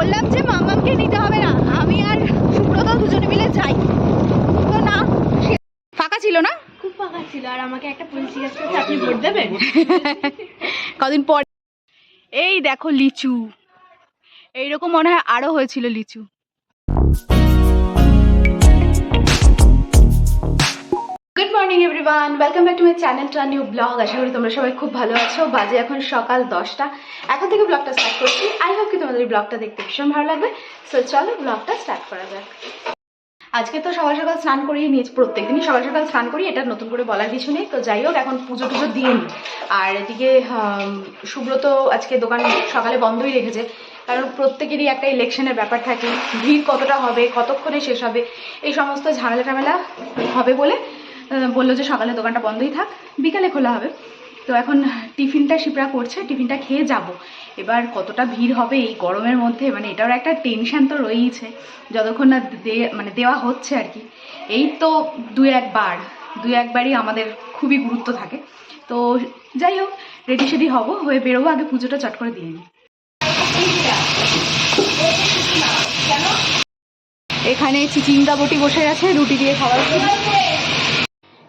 বললাম যে মামাকে নিতে হবে না। আমি আর সুব্রত দুজনে মিলে যাই। তো না ফাঁকা ছিল না? খুব ফাঁকা ছিল আর আমাকে একটা পুলিশ জিজ্ঞেস করছে আপনি ভোট দেবেন? কদিন পর এই দেখো লিচু। এইরকম মনে হয় আরও হয়েছিল লিচু। Everyone welcome back to my channel to new blog আশা করি তোমরা সবাই খুব ভালো আছো। বাজে এখন সকাল দশটা। এখন থেকে ব্লগটা স্টার্ট করছি। আই হোপ কি তোমাদের ব্লগটা দেখতে ভীষণ ভালো লাগবে। সো চলো ব্লগটা স্টার্ট করা যাক। আজকে তো সকাল সকাল স্নান করি নিজ প্রত্যেক দিনই সকাল সকাল স্নান করি, এটা নতুন করে বলার কিছু নেই। তো যাই হোক, এখন পুজো টুজো দিন আর এদিকে সুব্রত আজকে দোকান সকালে বন্ধই রেখেছে। কারণ প্রত্যেকেরই একটা ইলেকশনের ব্যাপার থাকে। ভিড় কতটা হবে, কতক্ষণে শেষ হবে, এই সমস্ত ঝামেলা টামেলা হবে বলে বলল যে সকালে দোকানটা বন্ধই থাক, বিকালে খোলা হবে। তো এখন টিফিনটা শিপরা করছে, টিফিনটা খেয়ে যাব। এবার কতটা ভিড় হবে এই গরমের মধ্যে মানে এটার একটা টেনশন তো রয়েইছে। যতক্ষণ না মানে দেওয়া হচ্ছে আর কি। এই তো দু একবার, দু একবারই আমাদের খুবই গুরুত্ব থাকে। তো যাই হোক রেডি সেডি হব, হয়ে বেরোবো, আগে পুজোটা চট করে দিয়ে এখানে চিচিঙ্গা বটি বসে গেছে রুটি দিয়ে খাওয়ার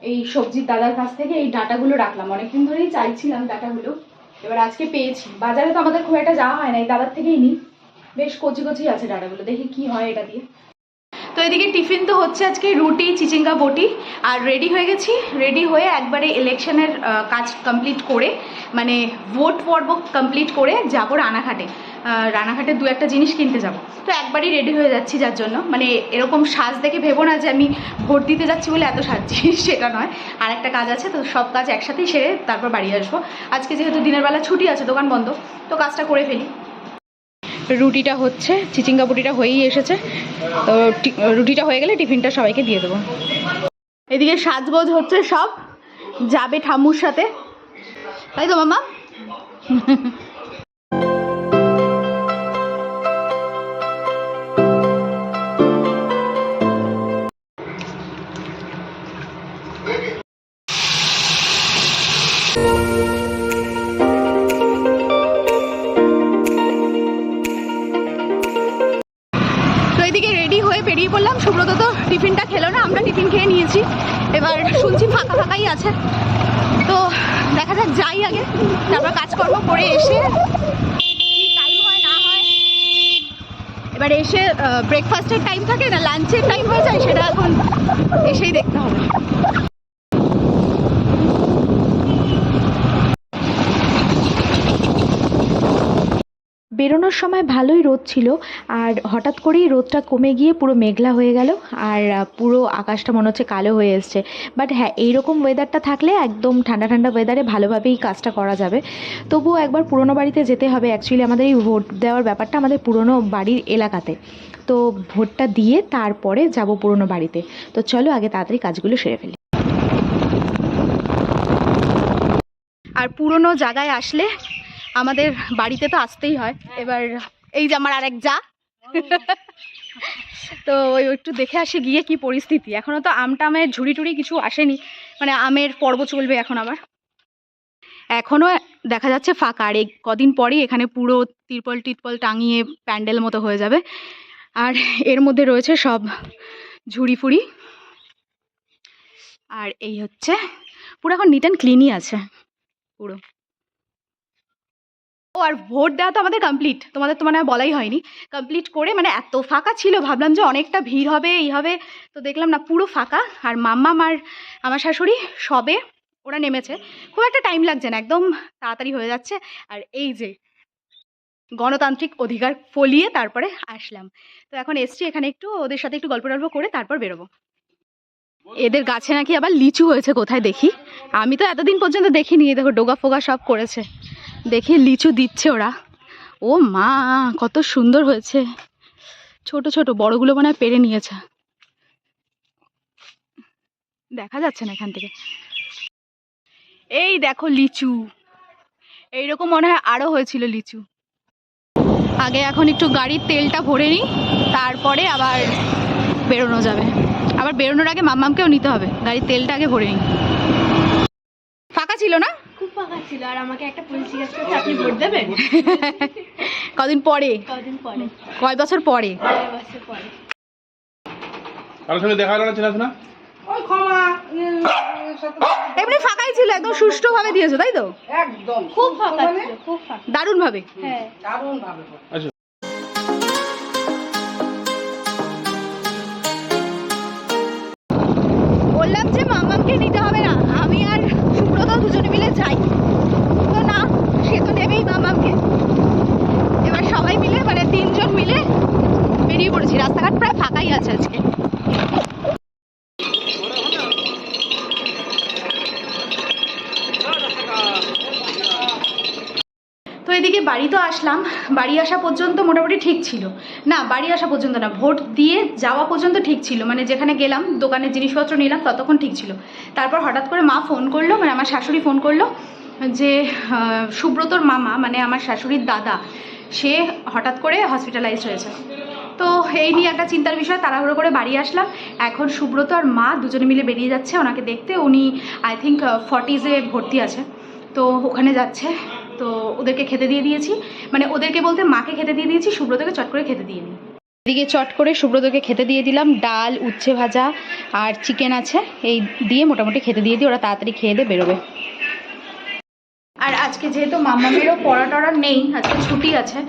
এই সবজির দাদার কাছ থেকে এই ডাটাগুলো রাখলাম। অনেকদিন ধরেই চাইছিলাম ডাটাগুলো। এবার আজকে পেয়েছি। বাজারে তো আমাদের খুব একটা যাওয়া হয় না, এই দাদার থেকেই নিই। বেশ কচি কচি আছে ডাটাগুলো, দেখি কি হয় এটা দিয়ে। তো এদিকে টিফিন তো হচ্ছে আজকে রুটি, চিচিঙ্গা, বটি। আর রেডি হয়ে গেছি। রেডি হয়ে একবারে ইলেকশনের কাজ কমপ্লিট করে মানে ভোট পর্ব কমপ্লিট করে যাব রানাঘাটে। রানাঘাটে দু একটা জিনিস কিনতে যাব। তো একবারই রেডি হয়ে যাচ্ছি যার জন্য। মানে এরকম সাজ দেখে ভেবো না যে আমি ভোট দিতে যাচ্ছি বলে এত সাজছি, সেটা নয়। আর একটা কাজ আছে, তো সব কাজ একসাথেই সেরে তারপর বাড়ি আসব। আজকে যেহেতু দিনের বেলা ছুটি আছে, দোকান বন্ধ, তো কাজটা করে ফেলি। রুটিটা হচ্ছে, চিচিঙ্গা বুটিটা হয়েই এসেছে। তো রুটিটা হয়ে গেলে টিফিনটা সবাইকে দিয়ে দেবো। এদিকে সাজগোজ হচ্ছে সব। যাবে ঠাম্মুর সাথে। তাই তো মামা খেয়ে নিয়েছি। এবার শুনছি ফাঁকা ফাঁকাই আছে। তো দেখা যাক, যাই আগে। তারপর কাজকর্ম করে এসে হয়, না হয়। এবার এসে ব্রেকফাস্টের টাইম থাকে না লাঞ্চের টাইম হয়ে যায়, সেটা এখন এসেই দেখতে হবে। বেরোনোর সময় ভালোই রোদ ছিল, আর হঠাৎ করেই রোদটা কমে গিয়ে পুরো মেঘলা হয়ে গেল, আর পুরো আকাশটা মনে হচ্ছে কালো হয়ে এসছে। বাট হ্যাঁ এইরকম ওয়েদারটা থাকলে একদম ঠান্ডা ঠান্ডা ওয়েদারে ভালোভাবেই কাজটা করা যাবে। তবুও একবার পুরনো বাড়িতে যেতে হবে অ্যাকচুয়ালি আমাদের এই ভোট দেওয়ার ব্যাপারটা আমাদের পুরনো বাড়ির এলাকাতে। তো ভোটটা দিয়ে তারপরে যাব পুরনো বাড়িতে। তো চলো আগে তাড়াতাড়ি কাজগুলো সেরে ফেলি। আর পুরনো জায়গায় আসলে আমাদের বাড়িতে তো আসতেই হয়। এবার এই যে আমার আরেক যা। তো ওই একটু দেখে আসে গিয়ে কি পরিস্থিতি। এখনও তো আমটা আমের ঝুড়ি টুড়ি কিছু আসেনি। মানে আমের পর্ব চলবে এখন আবার। এখনও দেখা যাচ্ছে ফাঁকা। আর কদিন পরেই এখানে পুরো তিরপল টিরপল টাঙিয়ে প্যান্ডেল মতো হয়ে যাবে। আর এর মধ্যে রয়েছে সব ঝুড়ি ফুড়ি। আর এই হচ্ছে, পুরো এখন নিট অ্যান্ড ক্লিনই আছে। পুরো। ও, আর ভোট দেওয়া তো আমাদের কমপ্লিট তোমাদের তো মানে বলাই হয়নি। কমপ্লিট করে মানে এত ফাঁকা ছিল, ভাবলাম যে অনেকটা ভিড় হবে, এই হবে। তো দেখলাম না, পুরো ফাঁকা। আর মাম্মা আর আমার শাশুড়ি সবে ওরা নেমেছে। খুব একটা টাইম লাগছে না, একদম তাড়াতাড়ি হয়ে যাচ্ছে। আর এই যে গণতান্ত্রিক অধিকার ফলিয়ে তারপরে আসলাম। তো এখন এসছি এখানে একটু, ওদের সাথে একটু গল্প টল্প করে তারপর বেরোবো। এদের গাছে নাকি আবার লিচু হয়েছে, কোথায় দেখি? আমি তো এতদিন পর্যন্ত দেখিনি। দেখো, ডোগা ফোগা সব করেছে। দেখি লিচু দিচ্ছে ওরা। ও মা, কত সুন্দর হয়েছে। ছোট ছোট, বড়গুলো মনে হয় পেরে নিয়েছে। দেখা যাচ্ছে না এখান থেকে। এই দেখো লিচু। এইরকম মনে হয় আরও হয়েছিল লিচু। আগে এখন একটু গাড়ির তেলটা ভরে নিই, তারপরে আবার বেরোনো যাবে। আবার বেরোনোর আগে মাম্মামকেও নিতে হবে। গাড়ির তেলটা আগে ভরে নিই। ফাঁকা ছিল না? ফাঁকা ছিল আর আমাকে একটা পুলিশ জিজ্ঞাসা করছে আপনি ভোট দেবেন? কদিন পরে? কদিন পরে। কয় বছর পরে? কয় বছর পরে। কারোর সঙ্গে দেখা হলো না চেনাশোনা এমনি ফাঁকাই ছিল একদম সুষ্ঠুভাবে দিয়েছ তাই তো? খুব ফাঁকা ছিল খুব ফাঁকা। দারুণ ভাবে হ্যাঁ আচ্ছা। বাড়ি তো আসলাম, বাড়ি আসা পর্যন্ত মোটামুটি ঠিক ছিল। না, বাড়ি আসা পর্যন্ত না, ভোট দিয়ে যাওয়া পর্যন্ত ঠিক ছিল। মানে যেখানে গেলাম, দোকানে জিনিসপত্র নিলাম, ততক্ষণ ঠিক ছিল। তারপর হঠাৎ করে মা ফোন করল মানে আমার শাশুড়ি ফোন করল যে সুব্রতর মামা মানে আমার শাশুড়ির দাদা, সে হঠাৎ করে হসপিটালাইজ হয়েছে। তো এই নিয়ে একটা চিন্তার বিষয়, তাড়াহুড়ো করে বাড়ি আসলাম। এখন সুব্রত আর মা দুজনে মিলে বেরিয়ে যাচ্ছে ওনাকে দেখতে। উনি আই থিঙ্ক ফর্টিজে ভর্তি আছে। তো ওখানে যাচ্ছে। তো ওদেরকে খেতে দিয়ে দিয়েছি। মানে ওদেরকে বলতে মাকে খেতে দিয়ে দিয়েছি সুব্রতকে চট করে খেতে দিয়ে এদিকে চট করে সুব্রতকে খেতে দিয়ে দিলাম। ডাল উচ্ছে ভাজা আর চিকেন আছে এই দিয়ে মোটামুটি খেতে দিয়ে দিই ওরা তাড়াতাড়ি খেয়ে দিয়ে বেরোবে। আর আজকে যেহেতু মাম্মামেরও পড়া টড়া নেই আজকে ছুটি আছে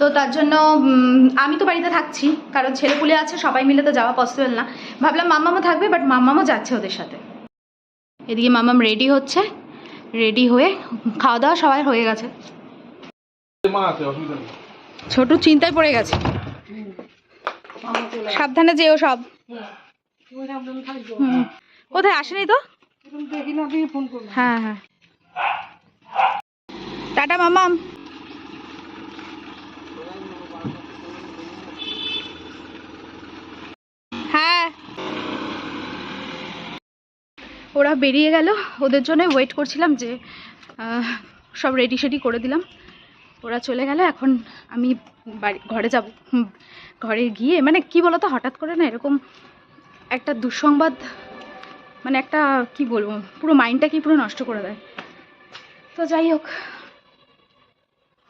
তো তার জন্য আমি তো বাড়িতে থাকছি কারণ ছেলেপুলে আছে সবাই মিলে তো যাওয়া পসিবল না। ভাবলাম মাম্মামও থাকবে বাট মাম্মামও যাচ্ছে ওদের সাথে। এদিকে মাম্মাম রেডি হচ্ছে। রেডি হয়ে খাওয়া দাওয়া সবাই হয়ে গেছে। ছোট চিন্তায় পড়ে গেছে। সাবধানে যেও সব। হুম। কোথায়? আসেনি তো? হ্যাঁ হ্যাঁ। টাটা মামাম হ্যাঁ ওরা বেরিয়ে গেল। ওদের জন্য ওয়েট করছিলাম যে সব রেডি সেডি করে দিলাম। ওরা চলে গেল। এখন আমি বাড়ি, ঘরে যাব। ঘরে গিয়ে মানে কি বলতো, হঠাৎ করে না এরকম একটা দুঃসংবাদ মানে একটা, কি বলব, পুরো মাইন্ডটা কি পুরো নষ্ট করে দেয়। তো যাই হোক,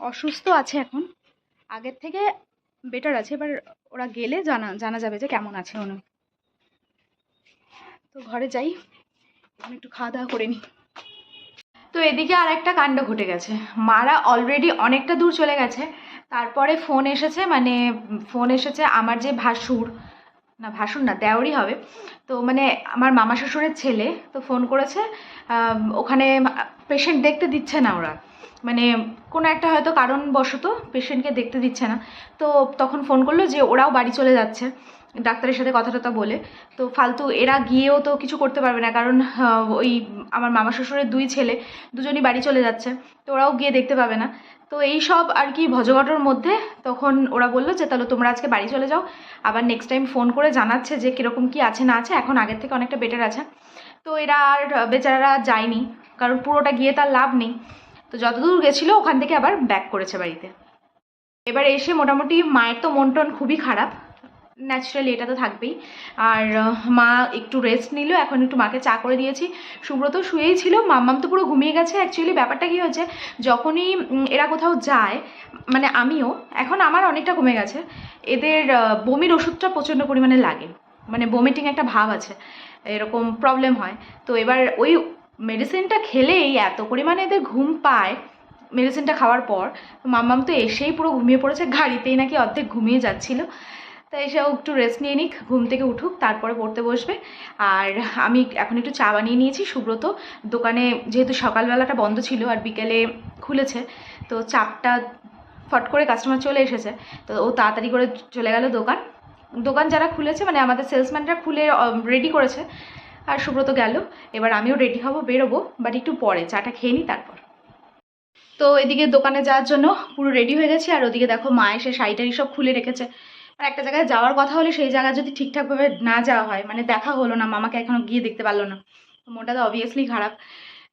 অসুস্থ আছে এখন। আগের থেকে বেটার আছে, এবার ওরা গেলে জানা জানা যাবে যে কেমন আছে উনি। তো ঘরে যাই। এখন একটু খাওয়া দাওয়া করে নিই তো এদিকে আর একটা কাণ্ড ঘটে গেছে। মারা অলরেডি অনেকটা দূর চলে গেছে। তারপরে ফোন এসেছে মানে ফোন এসেছে আমার যে ভাসুর, না ভাসুর না, দেওরই হবে। তো মানে আমার মামা শ্বশুরের ছেলে, তো ফোন করেছে ওখানে পেশেন্ট দেখতে দিচ্ছে না ওরা। মানে কোনো একটা হয়তো কারণবশত পেশেন্টকে দেখতে দিচ্ছে না। তো তখন ফোন করল যে ওরাও বাড়ি চলে যাচ্ছে। ডাক্তারের সাথে কথা টথা বলে। তো ফালতু, এরা গিয়েও তো কিছু করতে পারবে না, কারণ ওই আমার মামা শ্বশুরের দুই ছেলে, দুজনই বাড়ি চলে যাচ্ছে, তো ওরাও গিয়ে দেখতে পাবে না। তো এই সব আর কি ভজঘটর মধ্যে তখন ওরা বলল যে, তাহলে তোমরা আজকে বাড়ি চলে যাও, আবার নেক্সট টাইম ফোন করে জানাচ্ছে যে, কীরকম কি আছে, না আছে, এখন আগের থেকে অনেকটা বেটার আছে। তো এরা আর বেচারারা যায়নি, কারণ পুরোটা গিয়ে তার লাভ নেই। তো যতদূর গেছিল, ওখান থেকে আবার ব্যাক করেছে বাড়িতে। এবার এসে মোটামুটি মায়ের তো মন টন খুবই খারাপ। ন্যাচারালি এটা তো থাকবেই। আর মা একটু রেস্ট নিল, এখন একটু মাকে চা করে দিয়েছি। সুব্রত শুয়েই ছিল, মাম্মাম তো পুরো ঘুমিয়ে গেছে। অ্যাকচুয়ালি ব্যাপারটা কী হচ্ছে যখনই এরা কোথাও যায় মানে আমিও, এখন আমার অনেকটা কমে গেছে। এদের বমির ওষুধটা প্রচণ্ড পরিমাণে লাগে। মানে বমিটিং একটা ভাব আছে, এরকম প্রবলেম হয়। তো এবার ওই মেডিসিনটা খেলেই এত পরিমাণে এদের ঘুম পায় মেডিসিনটা খাওয়ার পর, মাম্মাম তো এসেই পুরো ঘুমিয়ে পড়েছে। গাড়িতেই নাকি অর্ধেক ঘুমিয়ে যাচ্ছিল। তাই এসেও একটু রেস্ট নিয়ে নিক, ঘুম থেকে উঠুক, তারপরে পড়তে বসবে। আর আমি এখন একটু চা বানিয়ে নিয়েছি, সুব্রত। দোকানে যেহেতু সকালবেলাটা বন্ধ ছিল আর বিকেলে খুলেছে, তো চাপটা ফট করে কাস্টমার চলে এসেছে, তো ও তাড়াতাড়ি করে চলে গেল দোকান। দোকান যারা খুলেছে মানে আমাদের সেলসম্যানরা খুলে রেডি করেছে। আর সুব্রত গেল, এবার আমিও রেডি হব, বেরোবো বাট একটু পরে, চাটা খেয়ে নিই তারপর। তো এদিকে দোকানে যাওয়ার জন্য পুরো রেডি হয়ে গেছি, আর ওদিকে দেখো মা এসে শাড়িটারি সব খুলে রেখেছে। আর একটা জায়গায় যাওয়ার কথা হলে সেই জায়গায় যদি ঠিকঠাকভাবে না যাওয়া হয় মানে দেখা হলো না, মামাকে এখনও গিয়ে দেখতে পারল না। মনটা তো অবভিয়াসলি খারাপ।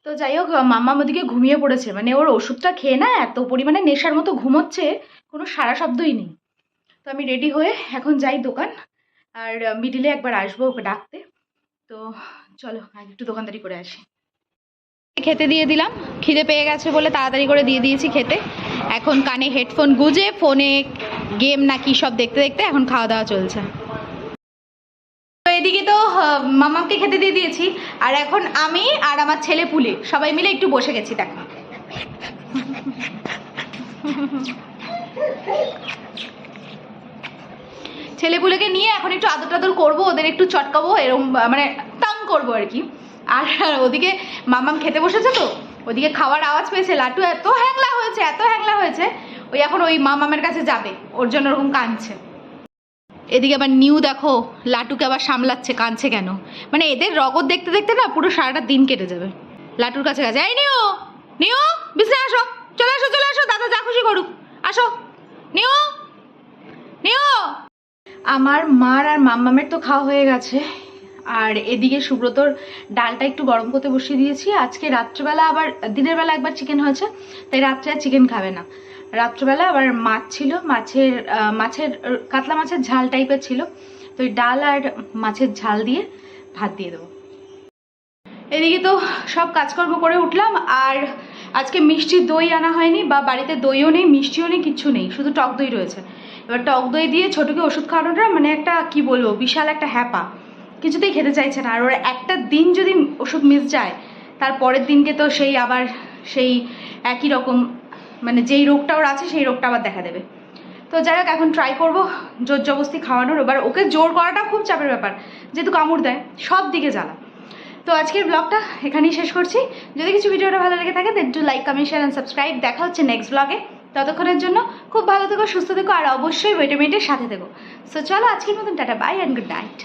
তো যাই হোক, মাম্মা ওদিকে ঘুমিয়ে পড়েছে মানে ওর ওষুধটা খেয়ে না এত পরিমাণে নেশার মতো ঘুমোচ্ছে, কোনো সারা শব্দই নেই। তো আমি রেডি হয়ে এখন যাই দোকান, আর মিডিলে একবার আসব ওকে ডাকতে। তো চলো একটু দোকানদারি করে আসি। খেতে দিয়ে দিলাম, খিদে পেয়ে গেছে বলে তাড়াতাড়ি করে দিয়ে দিয়েছি খেতে। এখন কানে হেডফোন গুজে ফোনে গেম না কি সব দেখতে দেখতে এখন খাওয়া দাওয়া চলছে। তো এদিকে তো মামাকে খেতে দিয়ে দিয়েছি। আর এখন আমি আর আমার ছেলে পুলে, সবাই মিলে একটু বসে গেছি, দেখো। ছেলেপুলেকে নিয়ে এখন একটু আদর টাদর করব, ওদের একটু চটকাবো এরকম মানে তাং করব আর কি। আর ওদিকে মামাম খেতে বসেছে তো, ওদিকে খাওয়ার আওয়াজ পেয়েছে লাটু এত হ্যাংলা হয়েছে, এত হ্যাংলা হয়েছে। ওই এখন ওই মামামের কাছে যাবে। ওর জন্য ওরকম কাঁদছে। এদিকে আবার নিউ দেখো, লাটুকে আবার সামলাচ্ছে, কাঁদছে কেন? মানে এদের রগত দেখতে দেখতে না পুরো সারাটা দিন কেটে যাবে। লাটুর কাছে কাছে এই নিউ নিউ বিছনা আসো, চলে আসো চলে আসো, দাদা যা খুশি করুক, আসো, নিউ নিউ। আমার মার আর মাম্মামের তো খাওয়া হয়ে গেছে। আর এদিকে সুব্রতর ডালটা একটু গরম করতে বসিয়ে দিয়েছি। আজকে রাত্রেবেলা আবার, দিনের বেলা একবার চিকেন হয়েছে, তাই রাত্রে আর চিকেন খাবে না। রাত্রেবেলা আবার মাছ ছিল, মাছের মাছের, কাতলা মাছের ঝাল টাইপের ছিল। তো ওই ডাল আর মাছের ঝাল দিয়ে ভাত দিয়ে দেবো। এদিকে তো সব কাজকর্ম করে উঠলাম, আর আজকে মিষ্টি দই আনা হয়নি বা বাড়িতে দইও নেই, মিষ্টিও নেই কিচ্ছু নেই, শুধু টক দই রয়েছে। এবার টক দই দিয়ে ছোটোকে ওষুধ খাওয়ানোটা মানে একটা, কি বলব, বিশাল একটা হ্যাপা। কিছুতেই খেতে চাইছে না, আর ওর একটা দিন যদি ওষুধ মিস যায়, তার পরের দিনকে তো সেই আবার সেই একই রকম মানে যেই রোগটা ওর আছে, সেই রোগটা আবার দেখা দেবে। তো যাই হোক, এখন ট্রাই করব জোর জবস্তি খাওয়ানোর। এবার ওকে জোর করাটা খুব চাপের ব্যাপার, যেহেতু কামড় দেয়, সব দিকে জ্বালা। তো আজকের ব্লগটা এখানেই শেষ করছি। যদি কিছু ভিডিওটা ভালো লেগে থাকে then to like comment share and subscribe দেখা হচ্ছে নেক্সট ব্লগে ততক্ষণের জন্য খুব ভালো থেকো, সুস্থ থেকো, আর অবশ্যই ভিটামিনটের সাথে থেকো। সো চলো আজকের মতন, tata bye and good night